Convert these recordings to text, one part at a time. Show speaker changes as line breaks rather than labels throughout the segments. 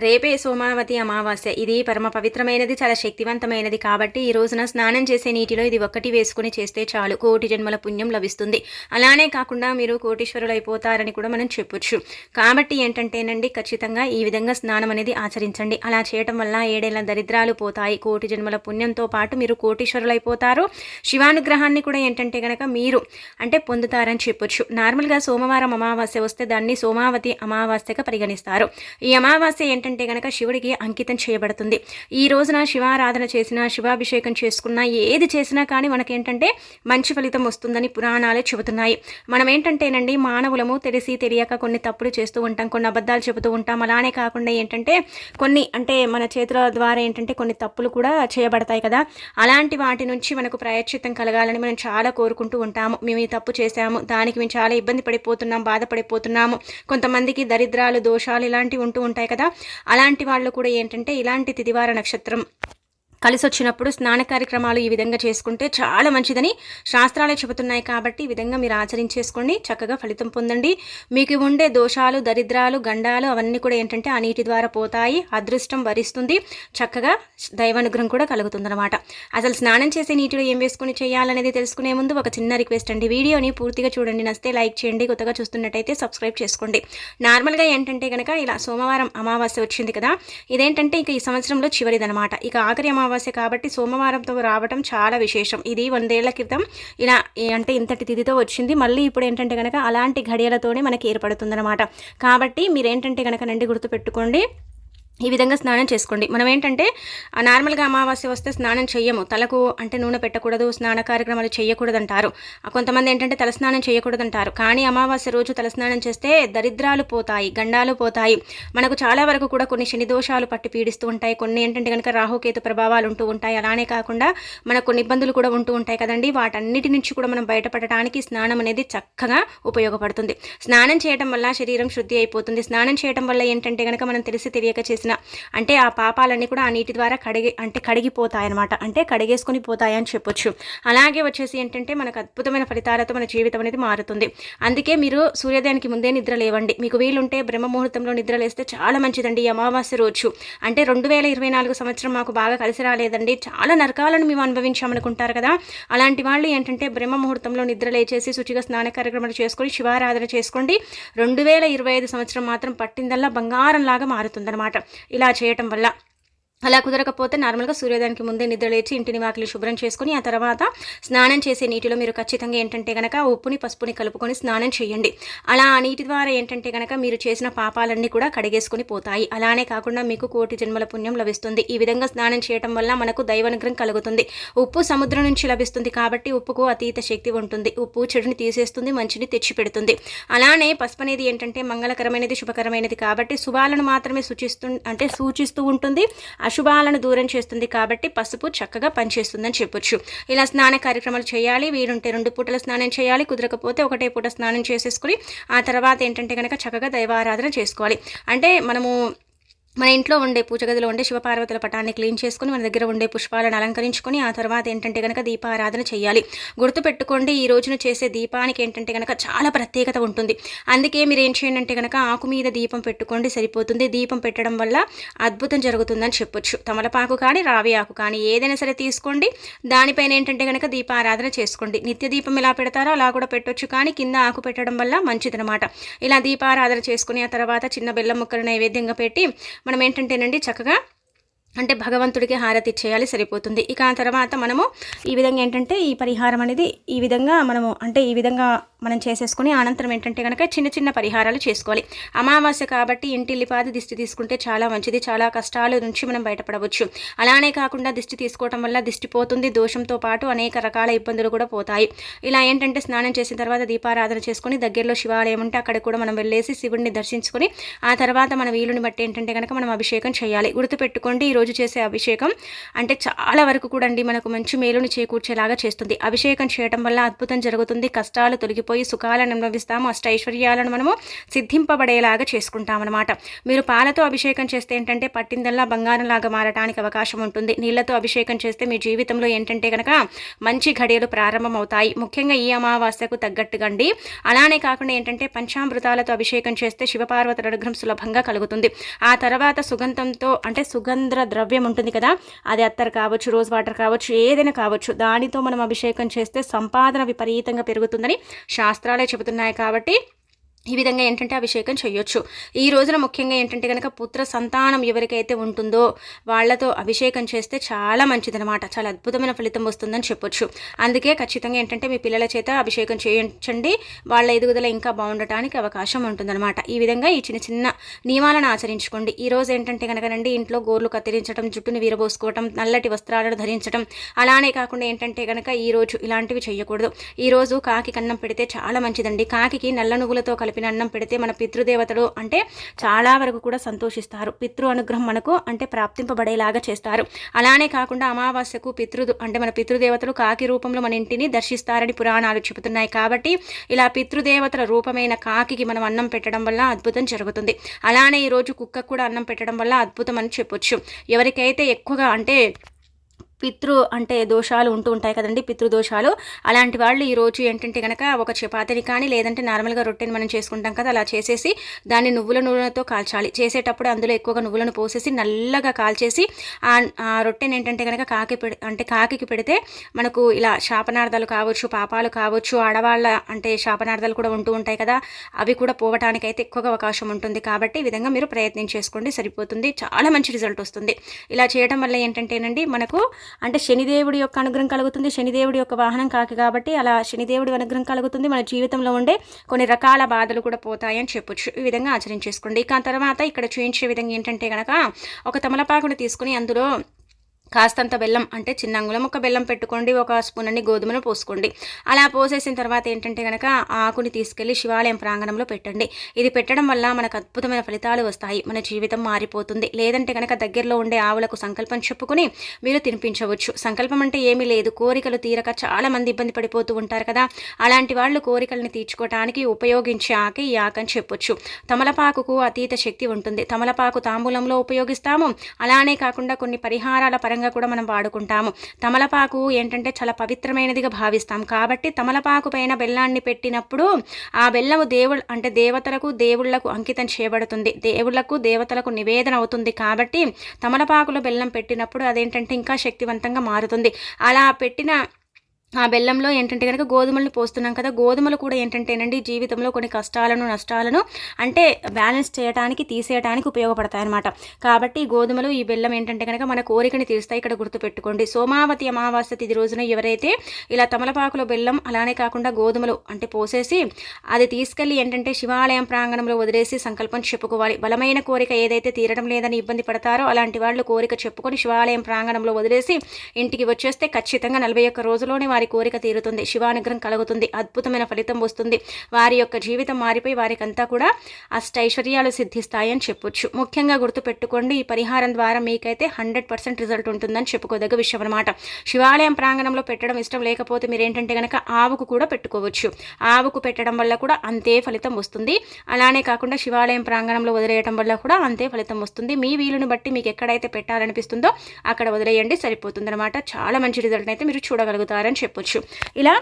రేపే సోమావతి అమావాస్య. ఇది పరమ పవిత్రమైనది చాలా శక్తివంతమైనది కాబట్టి ఈ రోజున స్నానం చేసే నీటిలో ఇది ఒక్కటి వేసుకుని చేస్తే చాలు. కోటి జన్మల పుణ్యం లభిస్తుంది. అలానే కాకుండా మీరు కోటీశ్వరులు అయిపోతారని కూడా మనం చెప్పొచ్చు. కాబట్టి ఏంటంటేనండి ఖచ్చితంగా ఈ విధంగా స్నానం అనేది ఆచరించండి. అలా చేయటం వల్ల ఏడేళ్ళ దరిద్రాలు పోతాయి. కోటి జన్మల పుణ్యంతో పాటు మీరు కోటీశ్వరులు అయిపోతారు. శివానుగ్రహాన్ని కూడా ఏంటంటే కనుక మీరు అంటే పొందుతారని చెప్పొచ్చు. నార్మల్గా సోమవారం అమావాస్య వస్తే దాన్ని సోమావతి అమావాస్యగా పరిగణిస్తారు. ఈ అమావాస్య ఏంటంటే కనుక శివుడికి అంకితం చేయబడుతుంది. ఈ రోజున శివారాధన చేసిన శివాభిషేకం చేసుకున్న ఏది చేసినా కానీ మనకేంటంటే మంచి ఫలితం వస్తుందని పురాణాలే చెబుతున్నాయి. మనం ఏంటంటేనండి మానవులము తెలిసి తెలియక కొన్ని తప్పులు చేస్తూ ఉంటాం కొన్ని అబద్ధాలు చెబుతూ ఉంటాం. అలానే కాకుండా ఏంటంటే కొన్ని అంటే మన చేతుల ద్వారా ఏంటంటే కొన్ని తప్పులు కూడా చేయబడతాయి కదా. అలాంటి వాటి నుంచి మనకు ప్రాయశ్చిత్తం కలగాలని మనం చాలా కోరుకుంటూ ఉంటాము. మేము ఈ తప్పు చేశాము దానికి మేము చాలా ఇబ్బంది పడిపోతున్నాం బాధపడిపోతున్నాము. కొంతమందికి దరిద్రాలు దోషాలు ఇలాంటివి ఉంటూ ఉంటాయి కదా. అలాంటి వాళ్ళు కూడా ఏంటంటే ఇలాంటి తిదివార నక్షత్రం కలిసి వచ్చినప్పుడు స్నాన కార్యక్రమాలు ఈ విధంగా చేసుకుంటే చాలా మంచిదని శాస్త్రాలే చెబుతున్నాయి కాబట్టి ఈ విధంగా మీరు ఆచరించేసుకోండి. చక్కగా ఫలితం పొందండి. మీకు ఉండే దోషాలు దరిద్రాలు గండాలు అవన్నీ కూడా ఏంటంటే ఆ నీటి ద్వారా పోతాయి. అదృష్టం వరిస్తుంది. చక్కగా దైవానుగ్రహం కూడా కలుగుతుందన్నమాట. అసలు స్నానం చేసే నీటిలో ఏం వేసుకుని చేయాలనేది తెలుసుకునే ముందు ఒక చిన్న రిక్వెస్ట్ అండి. వీడియోని పూర్తిగా చూడండి. నస్తే లైక్ చేయండి. కొత్తగా చూస్తున్నట్టయితే సబ్స్క్రైబ్ చేసుకోండి. నార్మల్గా ఏంటంటే కనుక ఇలా సోమవారం అమావాస్య వచ్చింది కదా. ఇదేంటంటే ఇక ఈ సంవత్సరంలో చివరిదనమాట ఇక ఆఖరి అమావాస్య అమావాస్య కాబట్టి సోమవారంతో రావటం చాలా విశేషం. ఇది వందేళ్ళ క్రితం ఇలా అంటే ఇంతటి తిథితో వచ్చింది. మళ్ళీ ఇప్పుడు ఏంటంటే కనుక అలాంటి ఘడియలతోనే మనకి ఏర్పడుతుందన్నమాట. కాబట్టి మీరు ఏంటంటే కనుక నండి గుర్తుపెట్టుకోండి. ఈ విధంగా స్నానం చేసుకోండి. మనం ఏంటంటే నార్మల్గా అమావాస్య వస్తే స్నానం చేయము తలకు అంటే నూనె పెట్టకూడదు స్నాన కార్యక్రమాలు చేయకూడదు అంటారు కొంతమంది ఏంటంటే తలస్నానం చేయకూడదు అంటారు కానీ అమావాస్య రోజు తలస్నానం చేస్తే దరిద్రాలు పోతాయి గండాలు పోతాయి. మనకు చాలా వరకు కూడా కొన్ని శని దోషాలు పట్టి పీడిస్తూ ఉంటాయి. కొన్ని ఏంటంటే కనుక రాహుకేతు ప్రభావాలు ఉంటూ ఉంటాయి. అలానే కాకుండా మనకు కొన్ని ఇబ్బందులు కూడా ఉంటూ ఉంటాయి కదండి. వాటన్నిటి నుంచి కూడా మనం బయటపడటానికి స్నానం అనేది చక్కగా ఉపయోగపడుతుంది. స్నానం చేయడం వల్ల శరీరం శుద్ధి అయిపోతుంది. స్నానం చేయడం వల్ల ఏంటంటే కనుక మనం తెలిసి తెలియక చేసిన అంటే ఆ పాపాలన్నీ కూడా ఆ నీటి ద్వారా కడిగి అంటే కడిగిపోతాయన్నమాట. అంటే కడిగేసుకొని పోతాయని చెప్పొచ్చు. అలాగే వచ్చేసి ఏంటంటే మనకు అద్భుతమైన ఫలితాలతో మన జీవితం అనేది మారుతుంది. అందుకే మీరు సూర్యోదయానికి ముందే నిద్ర లేవండి. మీకు వీలుంటే బ్రహ్మ ముహూర్తంలో నిద్ర లేస్తే చాలా మంచిదండి అమావాస్య రోజు. అంటే రెండు వేల ఇరవై నాలుగు సంవత్సరం మాకు బాగా కలిసి రాలేదండి. చాలా నరకాలను మేము అనుభవించామనుకుంటారు కదా. అలాంటి వాళ్ళు ఏంటంటే బ్రహ్మ ముహూర్తంలో నిద్ర లేచేసి శుచిగా స్నాన కార్యక్రమాలు చేసుకొని శివారాధన చేసుకోండి. రెండు వేల ఇరవై ఐదు సంవత్సరం మాత్రం పట్టిందల్లా బంగారం లాగా మారుతుందన్నమాట. ఇలా చేయటం వల్ల అలా కుదరకపోతే నార్మల్గా సూర్యోదయానికి ముందే నిద్ర లేచి ఇంటిని వాకిలి శుభ్రం చేసుకుని ఆ తర్వాత స్నానం చేసే నీటిలో మీరు ఖచ్చితంగా ఏంటంటే కనుక ఉప్పుని పసుపుని కలుపుకొని స్నానం చేయండి. అలా ఆ నీటి ద్వారా ఏంటంటే కనుక మీరు చేసిన పాపాలన్నీ కూడా కడిగేసుకుని పోతాయి. అలానే కాకుండా మీకు కోటి జన్మల పుణ్యం లభిస్తుంది. ఈ విధంగా స్నానం చేయటం వల్ల మనకు దైవానుగ్రహం కలుగుతుంది. ఉప్పు సముద్రం నుంచి లభిస్తుంది కాబట్టి ఉప్పుకు అతీత శక్తి ఉంటుంది. ఉప్పు చెడుని తీసేస్తుంది మంచిని తెచ్చిపెడుతుంది. అలానే పసుపు అనేది ఏంటంటే మంగళకరమైనది శుభకరమైనది కాబట్టి శుభాలను మాత్రమే సూచిస్తు అంటే సూచిస్తూ ఉంటుంది. అశుభాలను దూరం చేస్తుంది కాబట్టి పసుపు చక్కగా పనిచేస్తుందని చెప్పొచ్చు. ఇలా స్నాన కార్యక్రమాలు చేయాలి వీరుంటే రెండు పూటల స్నానం చేయాలి కుదరకపోతే ఒకటే పూట స్నానం చేసేసుకుని ఆ తర్వాత ఏంటంటే కనుక చక్కగా దైవారాధన చేసుకోవాలి. అంటే మనము మన ఇంట్లో ఉండే పూజ గదిలో ఉండే శివపార్వతుల పటాన్ని క్లీన్ చేసుకుని మన దగ్గర ఉండే పుష్పాలను అలంకరించుకొని ఆ తర్వాత ఏంటంటే కనుక దీపారాధన చేయాలి. గుర్తుపెట్టుకోండి ఈ రోజున చేసే దీపానికి ఏంటంటే కనుక చాలా ప్రత్యేకత ఉంటుంది. అందుకే మీరు ఏం చేయండి అంటే కనుక ఆకు మీద దీపం పెట్టుకోండి సరిపోతుంది. దీపం పెట్టడం వల్ల అద్భుతం జరుగుతుందని చెప్పొచ్చు. తమలపాకు కానీ రావి ఆకు కానీ ఏదైనా సరే తీసుకోండి. దానిపైన ఏంటంటే కనుక దీపారాధన చేసుకోండి. నిత్య దీపం ఎలా పెడతారో అలా కూడా పెట్టొచ్చు. కానీ కింద ఆకు పెట్టడం వల్ల మంచిదనమాట ఇలా దీపారాధన చేసుకుని ఆ తర్వాత చిన్న బెల్లం ముక్కలు నైవేద్యంగా పెట్టి మనం ఏంటంటేనండి చక్కగా అంటే భగవంతుడికి హారతి ఇచ్చేయాలి సరిపోతుంది. ఇక ఆ తర్వాత మనము ఈ విధంగా ఏంటంటే ఈ పరిహారం అనేది ఈ విధంగా మనము అంటే ఈ విధంగా మనం చేసేసుకుని అనంతరం ఏంటంటే కనుక చిన్న చిన్న పరిహారాలు చేసుకోవాలి. అమావాస్య కాబట్టి ఇంటిల్లిపాది దిష్టి తీసుకుంటే చాలా మంచిది చాలా కష్టాల నుంచి మనం బయటపడవచ్చు. అలానే కాకుండా దిష్టి తీసుకోవటం వల్ల దిష్టి పోతుంది దోషంతో పాటు అనేక రకాల ఇబ్బందులు కూడా పోతాయి. ఇలా ఏంటంటే స్నానం చేసిన తర్వాత దీపారాధన చేసుకుని దగ్గరలో శివాలయం ఉంటే అక్కడ కూడా మనం వెళ్ళేసి శివుడిని దర్శించుకొని ఆ తర్వాత మన వీలుని బట్టి ఏంటంటే కనుక మనం అభిషేకం చేయాలి. గుర్తుపెట్టుకోండి ఈరోజు రోజు చేసే అభిషేకం అంటే చాలా వరకు కూడా అండి మనకు మంచి మేలుని చేకూర్చేలాగా చేస్తుంది. అభిషేకం చేయడం వల్ల అద్భుతం జరుగుతుంది. కష్టాలు తొలగిపోయి సుఖాలను అనుభవిస్తాము. అష్టైశ్వర్యాలను మనము సిద్ధింపబడేలాగా చేసుకుంటామన్నమాట. మీరు పాలతో అభిషేకం చేస్తే ఏంటంటే పట్టిందల్లా బంగారంలాగా మారటానికి అవకాశం ఉంటుంది. నీళ్ళతో అభిషేకం చేస్తే మీ జీవితంలో ఏంటంటే కనుక మంచి ఘడియలు ప్రారంభమవుతాయి. ముఖ్యంగా ఈ అమావాస్యకు తగ్గట్టుగండి. అలానే కాకుండా ఏంటంటే పంచామృతాలతో అభిషేకం చేస్తే శివపార్వతుల అనుగ్రహం సులభంగా కలుగుతుంది. ఆ తర్వాత సుగంధంతో అంటే సుగంధ ద్రవ్యం ఉంటుంది కదా అది అత్తర్ కావచ్చు రోజ్ వాటర్ కావచ్చు ఏదైనా కావచ్చు దానితో మనం అభిషేకం చేస్తే సంపాదన విపరీతంగా పెరుగుతుందని శాస్త్రాలే చెబుతున్నాయి కాబట్టి ఈ విధంగా ఏంటంటే అభిషేకం చేయొచ్చు ఈ రోజున ముఖ్యంగా ఏంటంటే కనుక పుత్ర సంతానం ఎవరికైతే ఉంటుందో వాళ్ళతో అభిషేకం చేస్తే చాలా మంచిదనమాట చాలా అద్భుతమైన ఫలితం వస్తుందని చెప్పొచ్చు. అందుకే ఖచ్చితంగా ఏంటంటే మీ పిల్లల చేత అభిషేకం చేయించండి. వాళ్ళ ఎదుగుదల ఇంకా బాగుండటానికి అవకాశం ఉంటుందన్నమాట. ఈ విధంగా ఈ చిన్న చిన్న నియమాలను ఆచరించుకోండి. ఈ రోజు ఏంటంటే కనుకనండి ఇంట్లో గోర్లు కత్తిరించడం జుట్టును వీరబోసుకోవడం నల్లటి వస్త్రాలను ధరించడం అలానే కాకుండా ఏంటంటే కనుక ఈరోజు ఇలాంటివి చేయకూడదు ఈరోజు కాకి కన్నం పెడితే చాలా మంచిదండి. కాకి నల్ల నువ్వులతో కలిపి కలిపిన అన్నం పెడితే మన పితృదేవతలు అంటే చాలా వరకు కూడా సంతోషిస్తారు. పితృ అనుగ్రహం మనకు అంటే ప్రాప్తింపబడేలాగా చేస్తారు. అలానే కాకుండా అమావాస్యకు పితృ అంటే మన పితృదేవతలు కాకి రూపంలో మన ఇంటిని దర్శిస్తారని పురాణాలు చెబుతున్నాయి. కాబట్టి ఇలా పితృదేవతల రూపమైన కాకి మనం అన్నం పెట్టడం వల్ల అద్భుతం జరుగుతుంది. అలానే ఈరోజు కుక్కకు కూడా అన్నం పెట్టడం వల్ల అద్భుతం అని చెప్పొచ్చు. ఎవరికైతే ఎక్కువగా అంటే పితృ అంటే దోషాలు ఉంటూ ఉంటాయి కదండి పితృదోషాలు అలాంటి వాళ్ళు ఈరోజు ఏంటంటే కనుక ఒక చపాతీని కానీ లేదంటే నార్మల్గా రొట్టెని మనం చేసుకుంటాం కదా అలా చేసేసి దాన్ని నువ్వుల నూనెతో కాల్చాలి. చేసేటప్పుడు అందులో ఎక్కువగా నువ్వులను పోసేసి నల్లగా కాల్చేసి ఆ రొట్టెని ఏంటంటే కనుక కాకి అంటే కాకి పెడితే మనకు ఇలా శాపనార్థాలు కావచ్చు పాపాలు కావచ్చు ఆడవాళ్ళ అంటే శాపనార్థాలు కూడా ఉంటూ ఉంటాయి కదా అవి కూడా పోవటానికి అయితే ఎక్కువగా అవకాశం ఉంటుంది. కాబట్టి ఈ విధంగా మీరు ప్రయత్నం చేసుకోండి సరిపోతుంది. చాలా మంచి రిజల్ట్ వస్తుంది. ఇలా చేయడం వల్ల ఏంటంటేనండి మనకు అంటే శనిదేవుడి యొక్క అనుగ్రహం కలుగుతుంది శనిదేవుడి యొక్క వాహనం కాకి కాబట్టి అలా శనిదేవుడి అనుగ్రహం కలుగుతుంది. మన జీవితంలో ఉండే కొన్ని రకాల బాధలు కూడా పోతాయని చెప్పొచ్చు. ఈ విధంగా ఆచరించేసుకోండి. ఇక తర్వాత ఇక్కడ చూపించే విధంగా ఏంటంటే కనుక ఒక తమలపాకును తీసుకుని అందులో కాస్తంత బెల్లం అంటే చిన్న అంగుళం ఒక బెల్లం పెట్టుకోండి ఒక స్పూన్ అన్ని గోధుమను పోసుకోండి. అలా పోసేసిన తర్వాత ఏంటంటే కనుక ఆకుని తీసుకెళ్ళి శివాలయం ప్రాంగణంలో పెట్టండి. ఇది పెట్టడం వల్ల మనకు అద్భుతమైన ఫలితాలు వస్తాయి. మన జీవితం మారిపోతుంది. లేదంటే కనుక దగ్గరలో ఉండే ఆవులకు సంకల్పం చెప్పుకుని మీరు తినిపించవచ్చు. సంకల్పం అంటే ఏమీ లేదు. కోరికలు తీరక చాలా మంది ఇబ్బంది పడిపోతూ ఉంటారు కదా. అలాంటి వాళ్ళు కోరికలను తీర్చుకోవటానికి ఉపయోగించే ఆకే ఈ ఆకని చెప్పొచ్చు. తమలపాకుకు అతీత శక్తి ఉంటుంది. తమలపాకు తాంబూలంలో ఉపయోగిస్తాము. అలానే కాకుండా కొన్ని పరిహారాల పరంగా విధంగా కూడా మనం వాడుకుంటాము. తమలపాకు ఏంటంటే చాలా పవిత్రమైనదిగా భావిస్తాం. కాబట్టి తమలపాకు పైన బెల్లాన్ని పెట్టినప్పుడు ఆ బెల్లము దేవుడు అంటే దేవతలకు దేవుళ్ళకు అంకితం చేయబడుతుంది. దేవుళ్ళకు దేవతలకు నివేదన అవుతుంది. కాబట్టి తమలపాకులో బెల్లం పెట్టినప్పుడు అదేంటంటే ఇంకా శక్తివంతంగా మారుతుంది. అలా పెట్టిన ఆ బెల్లంలో ఏంటంటే కనుక గోధుమలను పోస్తున్నాం కదా గోధుమలు కూడా ఏంటంటేనండి జీవితంలో కొన్ని కష్టాలను నష్టాలను అంటే బ్యాలెన్స్ చేయడానికి తీసేయడానికి ఉపయోగపడతాయి అనమాట కాబట్టి గోధుమలు ఈ బెల్లం ఏంటంటే కనుక మన కోరికని తీరుస్తాయి. ఇక్కడ గుర్తుపెట్టుకోండి. సోమావతి అమావాస్య తిది రోజున ఎవరైతే ఇలా తమలపాకులో బెల్లం అలానే కాకుండా గోధుమలు అంటే పోసేసి అది తీసుకెళ్ళి ఏంటంటే శివాలయం ప్రాంగణంలో వదిలేసి సంకల్పం చెప్పుకోవాలి. బలమైన కోరిక ఏదైతే తీరడం లేదని ఇబ్బంది పడతారో అలాంటి వాళ్ళు కోరిక చెప్పుకొని శివాలయం ప్రాంగణంలో వదిలేసి ఇంటికి వచ్చేస్తే ఖచ్చితంగా నలభై ఒక్క రోజులోనే వారి వారి కోరిక తీరుతుంది. శివానుగ్రహం కలుగుతుంది. అద్భుతమైన ఫలితం వస్తుంది. వారి యొక్క జీవితం మారిపోయి వారికంతా కూడా అష్టైశ్వర్యాలు సిద్ధిస్తాయని చెప్పొచ్చు. ముఖ్యంగా గుర్తుపెట్టుకోండి ఈ పరిహారం ద్వారా మీకైతే హండ్రెడ్ పర్సెంట్ రిజల్ట్ ఉంటుందని చెప్పుకోదగ్గ విషయం అనమాట శివాలయం ప్రాంగణంలో పెట్టడం ఇష్టం లేకపోతే మీరు ఏంటంటే కనుక ఆవుకు కూడా పెట్టుకోవచ్చు. ఆవుకు పెట్టడం వల్ల కూడా అంతే ఫలితం వస్తుంది. అలానే కాకుండా శివాలయం ప్రాంగణంలో వదిలేయడం వల్ల కూడా అంతే ఫలితం వస్తుంది. మీ వీలుని బట్టి మీకు ఎక్కడైతే పెట్టాలనిపిస్తుందో అక్కడ వదిలేయండి సరిపోతుంది అనమాట చాలా మంచి రిజల్ట్ అయితే మీరు చూడగలుగుతారని చెప్పి చెప్పొచ్చు. ఇలా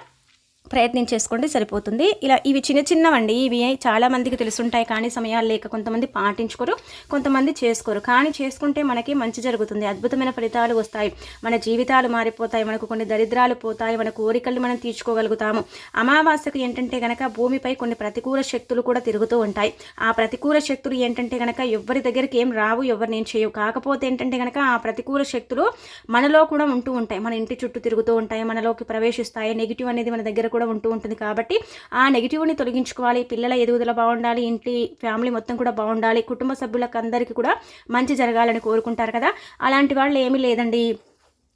ప్రయత్నం చేసుకోండి సరిపోతుంది. ఇలా ఇవి చిన్న చిన్నవండి. ఇవి చాలా మందికి తెలుసుంటాయి కానీ సమయాలు లేక కొంతమంది పాటించుకోరు కొంతమంది చేసుకోరు. కానీ చేసుకుంటే మనకి మంచి జరుగుతుంది. అద్భుతమైన ఫలితాలు వస్తాయి. మన జీవితాలు మారిపోతాయి. మనకు కొన్ని దరిద్రాలు పోతాయి. మన కోరికలు మనం తీర్చుకోగలుగుతాము. అమావాస్యకు ఏంటంటే గనక భూమిపై కొన్ని ప్రతికూల శక్తులు కూడా తిరుగుతూ ఉంటాయి. ఆ ప్రతికూల శక్తులు ఏంటంటే గనక ఎవరి దగ్గరికి ఏం రావు ఎవరు నేను చేయవు. కాకపోతే ఏంటంటే గనక ఆ ప్రతికూల శక్తులు మనలో కూడా ఉంటూ ఉంటాయి. మన ఇంటి చుట్టూ తిరుగుతూ ఉంటాయి. మనలోకి ప్రవేశిస్తాయి. నెగిటివ్ అనేది మన దగ్గర కూడా ఉంటూ ఉంటుంది కాబట్టి ఆ నెగిటివ్ని తొలగించుకోవాలి పిల్లల ఎదుగుదల బాగుండాలి ఇంటి ఫ్యామిలీ మొత్తం కూడా బాగుండాలి కుటుంబ సభ్యులకు అందరికీ కూడా మంచి జరగాలని కోరుకుంటారు కదా. అలాంటి వాళ్ళు ఏమీ లేదండి.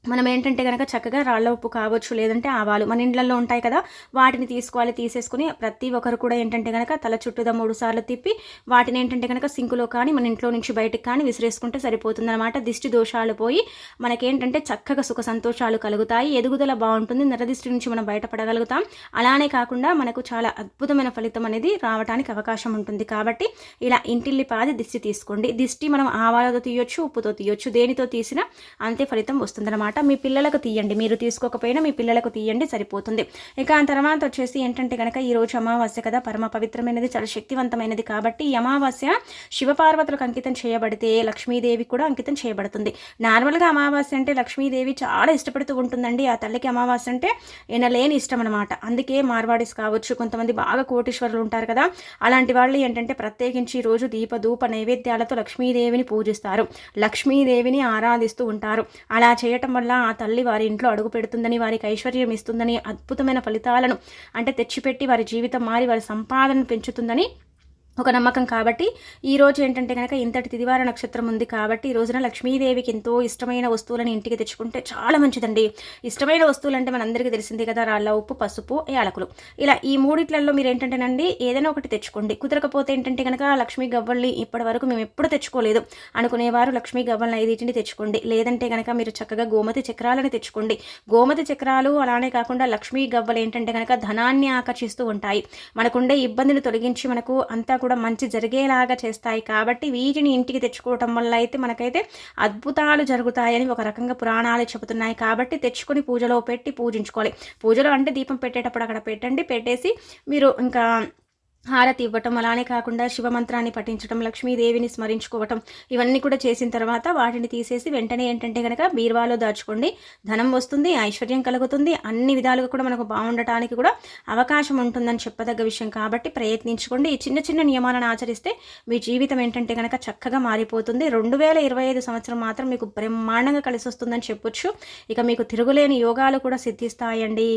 మనం ఏంటంటే కనుక చక్కగా రాళ్ళ ఉప్పు కావచ్చు లేదంటే ఆవాలు మన ఇండ్లలో ఉంటాయి కదా వాటిని తీసుకోవాలి తీసేసుకుని ప్రతి ఒక్కరు కూడా ఏంటంటే కనుక తల చుట్టూదా మూడు సార్లు తిప్పి వాటిని ఏంటంటే కనుక సింకులో కానీ మన ఇంట్లో నుంచి బయటకు కానీ విసిరేసుకుంటే సరిపోతుందన్నమాట. దిష్టి దోషాలు పోయి మనకేంటంటే చక్కగా సుఖ సంతోషాలు కలుగుతాయి. ఎదుగుదల బాగుంటుంది. నరదిష్టి నుంచి మనం బయటపడగలుగుతాం. అలానే కాకుండా మనకు చాలా అద్భుతమైన ఫలితం అనేది రావడానికి అవకాశం ఉంటుంది. కాబట్టి ఇలా ఇంటిల్లి పాది దిష్టి తీసుకోండి. దిష్టి మనం ఆవాలతో తీయొచ్చు ఉప్పుతో తీయొచ్చు. దేనితో తీసినా అంతే ఫలితం వస్తుందన్నమాట. మీ పిల్లలకు తీయండి. మీరు తీసుకోకపోయినా మీ పిల్లలకు తీయండి సరిపోతుంది. ఇక ఆ తర్వాత వచ్చేసి ఏంటంటే కనుక ఈ రోజు అమావాస్య కదా పరమ పవిత్రమైనది చాలా శక్తివంతమైనది కాబట్టి ఈ అమావాస్య శివపార్వతులకు అంకితం చేయబడితే లక్ష్మీదేవి కూడా అంకితం చేయబడుతుంది. నార్మల్గా అమావాస్య అంటే లక్ష్మీదేవి చాలా ఇష్టపడుతూ ఉంటుందండి. ఆ తల్లికి అమావాస్య అంటే ఎనలేని ఇష్టం అనమాట అందుకే మార్వాడిస్ కావచ్చు కొంతమంది బాగా కోటీశ్వరులు ఉంటారు కదా అలాంటి వాళ్ళు ఏంటంటే ప్రత్యేకించి రోజు దీప ధూప నైవేద్యాలతో లక్ష్మీదేవిని పూజిస్తారు. లక్ష్మీదేవిని ఆరాధిస్తూ ఉంటారు. అలా చేయటం వల్ల ఆ తల్లి వారి ఇంట్లో అడుగు పెడుతుందని వారికి ఐశ్వర్యం ఇస్తుందని అద్భుతమైన ఫలితాలను అంటే తెచ్చిపెట్టి వారి జీవితం మారి వారి సంపాదన పెంచుతుందని ఒక నమ్మకం కాబట్టి ఈరోజు ఏంటంటే కనుక ఇంతటి తిదివార నక్షత్రం ఉంది కాబట్టి ఈ రోజున లక్ష్మీదేవికి ఎంతో ఇష్టమైన వస్తువులను ఇంటికి తెచ్చుకుంటే చాలా మంచిదండి. ఇష్టమైన వస్తువులు అంటే మనందరికీ తెలిసిందే కదా రాళ్ళ ఉప్పు పసుపు యాలకులు. ఇలా ఈ మూడిట్లలో మీరు ఏంటంటేనండి ఏదైనా ఒకటి తెచ్చుకోండి. కుదరకపోతే ఏంటంటే కనుక లక్ష్మీ గవ్వల్ని ఇప్పటి వరకు మేము ఎప్పుడు తెచ్చుకోలేదు. అనుకునేవారు లక్ష్మీ గవ్వల్ని ఐదింటిని తెచ్చుకోండి. లేదంటే కనుక మీరు చక్కగా గోమతి చక్రాలను తెచ్చుకోండి. గోమతి చక్రాలు అలానే కాకుండా లక్ష్మీ గవ్వలు ఏంటంటే కనుక ధనాన్ని ఆకర్షిస్తూ ఉంటాయి. మనకుండే ఇబ్బందిని తొలగించి మనకు అంతా కూడా మంచి జరిగేలాగా చేస్తాయి కాబట్టి వీటిని ఇంటికి తెచ్చుకోవటం వల్ల అయితే మనకైతే అద్భుతాలు జరుగుతాయని ఒక రకంగా పురాణాలు చెబుతున్నాయి కాబట్టి తెచ్చుకొని పూజలో పెట్టి పూజించుకోవాలి. పూజలో అంటే దీపం పెట్టేటప్పుడు అక్కడ పెట్టండి పెట్టేసి మీరు ఇంకా హారతి ఇవ్వటం అలానే కాకుండా శివమంత్రాన్ని పఠించడం లక్ష్మీదేవిని స్మరించుకోవటం ఇవన్నీ కూడా చేసిన తర్వాత వాటిని తీసేసి వెంటనే ఏంటంటే కనుక బీర్వాలో దాచుకోండి. ధనం వస్తుంది ఐశ్వర్యం కలుగుతుంది అన్ని విధాలుగా కూడా మనకు బాగుండటానికి కూడా అవకాశం ఉంటుందని చెప్పదగ్గ విషయం. కాబట్టి ప్రయత్నించుకోండి. ఈ చిన్న చిన్న నియమాలను ఆచరిస్తే మీ జీవితం ఏంటంటే కనుక చక్కగా మారిపోతుంది. రెండు వేల ఇరవై ఐదు సంవత్సరం మాత్రం మీకు బ్రహ్మాండంగా కలిసి వస్తుందని చెప్పొచ్చు. ఇక మీకు తిరుగులేని యోగాలు కూడా సిద్ధిస్తాయండి.